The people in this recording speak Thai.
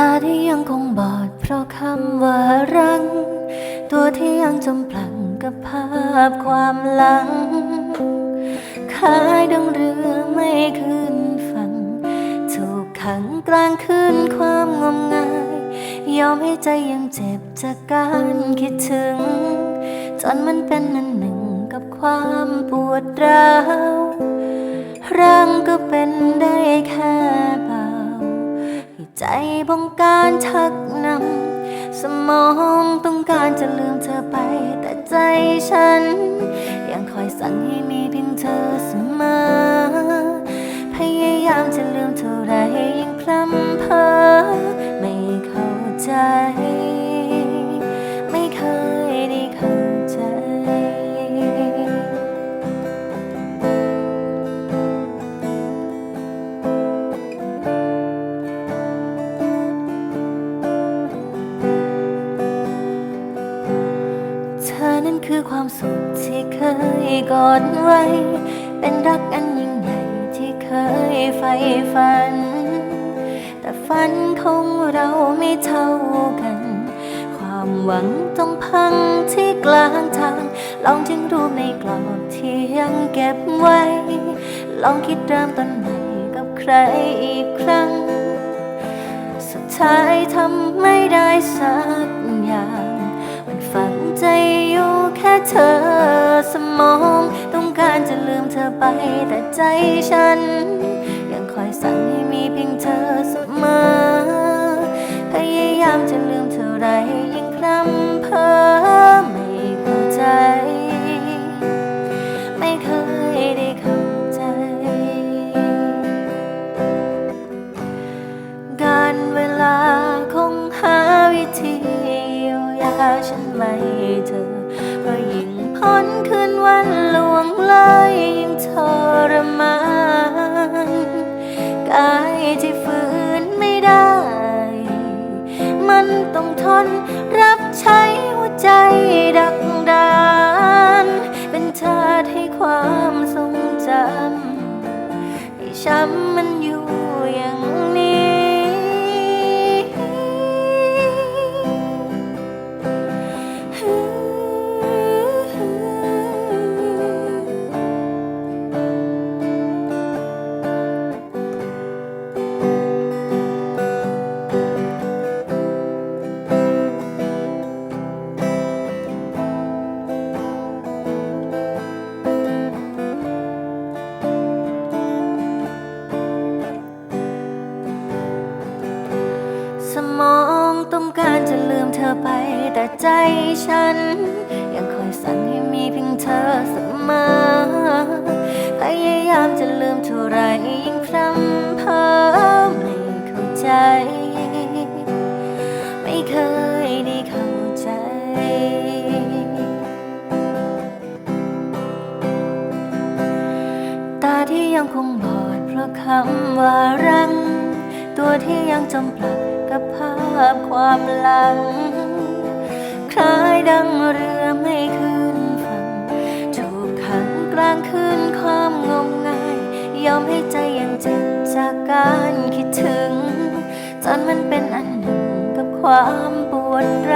ตาที่ยังคงบอด เพราะคำว่ารัง ตัวที่ยังจมปลังกับภาพความหลังขายดังเรือไม่ขึ้นฝั่งถูกขังกลางคืนความงมงาย ยอมให้ใจยังเจ็บจากการคิดถึง จนมันเป็นนันหนึ่งกับความปวดร้าวร่างก็เป็น องการชักนำสมองต้องการจะลืมเธอไป แต่ใจฉัน ยังคอยสั่งให้มีเพียงเธอเสมอ พยายามจะลืมเท่าไรยิ่งพลำ คือความสุขที่เคยกอดไว้ เป็นรักอันยิ่งใหญ่ที่เคยใฝ่ฝัน แต่ฝันของเราไม่เท่ากัน ความหวังต้องพังที่กลางทาง ลองทิ้งรูปในกรอบที่ยังเก็บไว้ ลองคิดเริ่มต้นใหม่กับใครอีกครั้ง สุดท้ายทำไม่ได้สักอย่าง มันฝังใจอยู่ แค่เธอสมอง ต้องการจะลืมเธอไปแต่ใจฉัน ยังคอยสั่งให้มีเพียงเธอเสมอพยายามจะลืมเท่าไรยิ่งพร่ำเพ้อไม่เข้าใจ ไม่เคยได้เข้าใจ การเวลาคงหาวิธีเยียวยาฉันไม่เจอำ ใจฉัน ยังคอยสั่งให้มีเพียงเธอเสมอพยายามจะลืมเท่าไรยิ่งพร่ำเพ้อไม่เข้าใจ ไม่เคยได้เข้าใจตาที่ยังคงบอดเพราะคำว่ารัง ตัวที่ยังจมปลักกับภาพความหลัง คล้ายดังเรือไม่ขึ้นฝั่ง ถูกขังกลางคืนความงมงาย ยอมให้ใจยังเจ็บจากการคิดถึง จนมันเป็นอันหนึ่งกับความปวดร้า